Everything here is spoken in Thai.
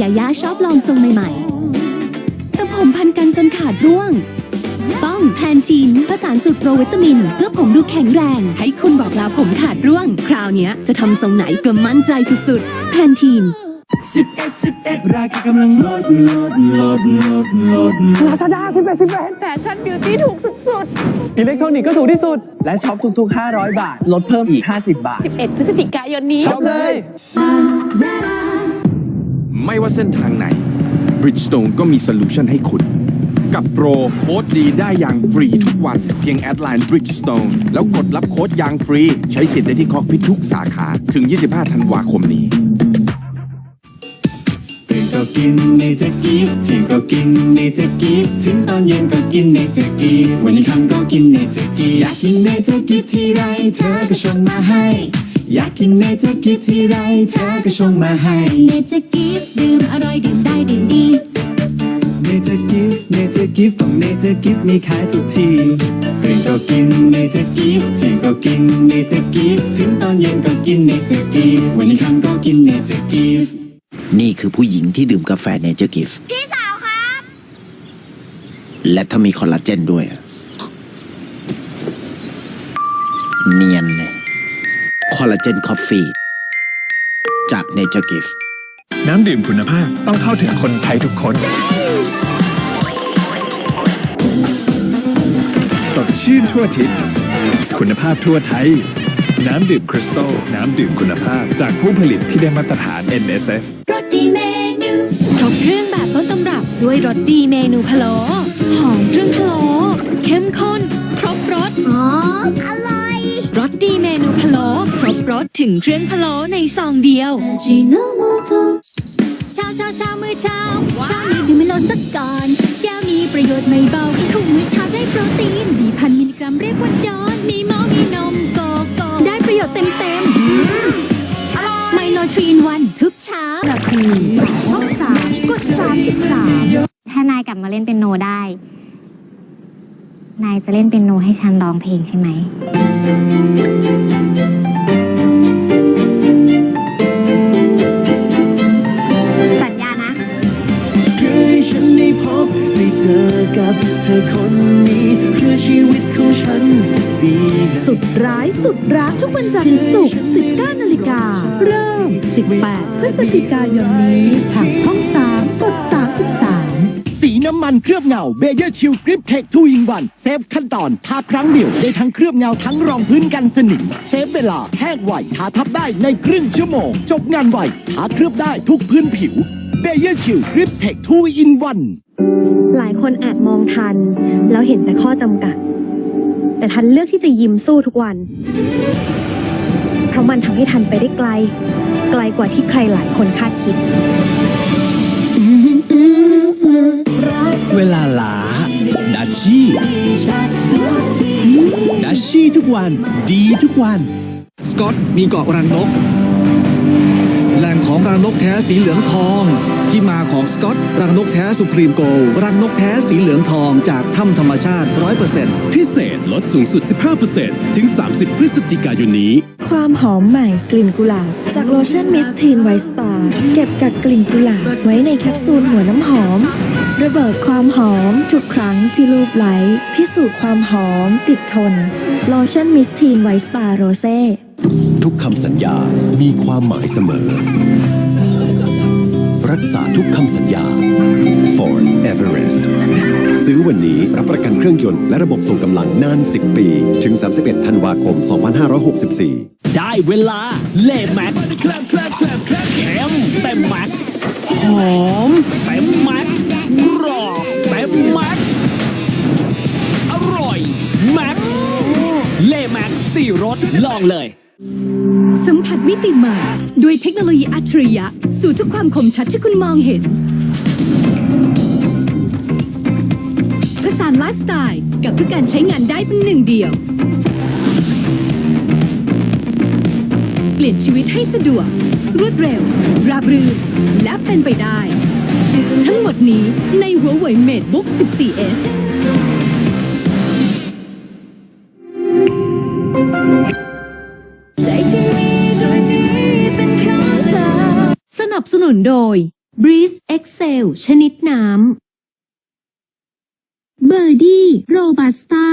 ยายาชอบลองทรงใหม่ๆ แต่ผมพันกันจนขาดร่วง ต้องแพนทีนผสานสูตรโปรวิตามิน เพื่อผมดูแข็งแรง ให้คุณบอกลาผมขาดร่วง คราวนี้จะทำทรงไหนก็มั่นใจสุดๆแพนทีนสิบเอ็ดสิบเอ็ดราคากำลังลดลดลดลดลดลาซาด้าสิบเอ็ดสิบเอ็ดแฟชั่นบิวตี้ถูกสุดๆ อิเล็กทรอนิกส์ก็ถูกที่สุด และช็อปทุกๆ 500 บาท ลดเพิ่มอีก 50 บาท 11 พฤศจิกายนนี้ช็อปเลย ไม่ว่าเส้นทางไหน Bridgestone ก็มีโซลูชันให้คุณ กับโปรโค้ดดีได้อย่างฟรีทุกวัน เพียงแอดไลน์ Bridgestone แล้วกดรับโค้ดอย่างฟรี ใช้สิทธิ์ได้ที่คอกพิทุกสาขาถึง 25 ธันวาคมนี้ก็กินเนเจอร์กิฟเที่ยงก็กินเนเจอร์กิฟถึงตอนเย็นก็กินเนเจอร์กิฟวันนี้คำก็กินเนเจอร์กิฟอยากกินเนเจอร์กิฟที่ไรเธอก็ชงมาให้ อยากกินเนเจอร์กิฟต์ที่ไรเธอก็ชงมาให้เนเจอร์กิฟต์ดื่มอร่อยดื่มได้ดื่มดีเนเจอร์กิฟต์เนเจอร์กิฟต์ของเนเจอร์กิฟต์มีขายทุกที่ตื่นก็กินเนเจอร์กิฟต์เที่ยงก็กินเนเจอร์กิฟต์ถึงตอนเย็นก็กินเนเจอร์กิฟต์วันนี้ค่ำก็กินเนเจอร์กิฟต์นี่คือผู้หญิงที่ดื่มกาแฟเนเจอร์กิฟพี่สาวครับ และถ้ามีคอลลาเจนด้วย เนียนเลยคอ ลลาเจนคอฟฟี่จากเนเจอร์กิฟน้ำดื่มคุณภาพต้องเข้าถึงคนไทยทุกคน สดชื่นทั่วทิศคุณภาพทั่วไทย น้ำดื่มคริสตัลน้ำดื่มคุณภาพจากผู้ผลิตที่ได้มาตรฐาน NSF รสดีเมนูครบเครื่องแบบต้นตำรับด้วยรสดีเมนูพะโล้หอมเครื่องพะโล้เข้มข้น สถึงเครื่องพะโล้ในซองเดียว เช้าเช้าเช้ามื้อเช้าเช้านี้ดื่มเมโลสักก่อนแก้วมีประโยชน์ไม่เบาทุกมื้อเช้าได้โปรตีน 4,000 มิลลิกรัมเรียกว่าดอนมีมอลมีนมโกโก้ได้ประโยชน์เต็มเต็มๆไมโลทรีนวันทุกเช้าละคือช่องสามกดสามสิบสามถ้านายกลับมาเล่นเป็นโนได้ นายจะเล่นเป็นโนให้ฉันร้องเพลงใช่ไหม เจอกับเธอคนนี้เพื่อชีวิตของฉันจะดีสุดร้ายสุดรักทุกวันจันทร์ถึงศุกร์19นาฬิกา เริ่ม 18 พฤศจิกายนนี้ทางช่อง 3 กด 33 สีน้ำมันเคลือบเงาเบเยอร์ชิลกริปเทคทูอินวันเซฟขั้นตอนทาครั้งเดียว ได้ทั้งเคลือบเงาทั้งรองพื้นกันสนิมเซฟเวลาแห้งไวทาทับได้ในครึ่งชั่วโมง จบงานไวทาเคลือบได้ทุกพื้นผิวเบเยอร์ชิลกริปเทคทูอินวัน หลายคนอาจมองทัน แล้วเห็นแต่ข้อจำกัด แต่ทันเลือกที่จะยิ้มสู้ทุกวัน เพราะมันทำให้ทันไปได้ไกล ไกลกว่าที่ใครหลายคนคาดคิด เวลาลาดัชชี่ดัชชี่ทุกวัน ดีทุกวัน สกอตมีเกาะรังนก ของรังนกแท้สีเหลืองทอง ที่มาของสกอตรังนกแท้สุพรีมโกลรังนกแท้สีเหลืองทองจากถ้ำธรรมชาติ 100%พิเศษลดสูงสุด 15%ถึง 30 พฤศจิกายนนี้ ความหอมใหม่กลิ่นกุหลาบ จากโลชั่นมิสทีนไวท์สปา เก็บกักกลิ่นกุหลาบไว้ในแคปซูลหัวน้ำหอม ระเบิดความหอมทุกครั้งที่ลูบไหลพิสูจน์ความหอมติดทนโลชั่นมิสทีนไวท์สปาโรเซ่ ทุกคำสัญญามีความหมายเสมอ รักษาทุกคำสัญญา Ford Everest ซื้อวันนี้รับประกันเครื่องยนต์และระบบส่งกำลังนาน 10 ปี ถึง 31 ธันวาคม 2564 ได้เวลาเล่แม็กซ์แคลมแคลมแคลมแคลมเค็มเต็มแม็กซ์หอมเต็มแม็กซ์กรอบเต็มแม็กซ์อร่อยแม็กซ์เล่แม็กซ์สี่รสลองเลย สัมผัสมิติใหม่ด้วยเทคโนโลยีอัจฉริยะ สู่ทุกความคมชัดที่คุณมองเห็น ผสานไลฟ์สไตล์กับทุกการใช้งานได้เป็นหนึ่งเดียว เปลี่ยนชีวิตให้สะดวก รวดเร็ว ราบรื่น และเป็นไปได้ ทั้งหมดนี้ใน Huawei MateBook 14s นุนโดยบริสเอ็กเซลชนิดน้ำ เบอร์ดี้โรบัสต้า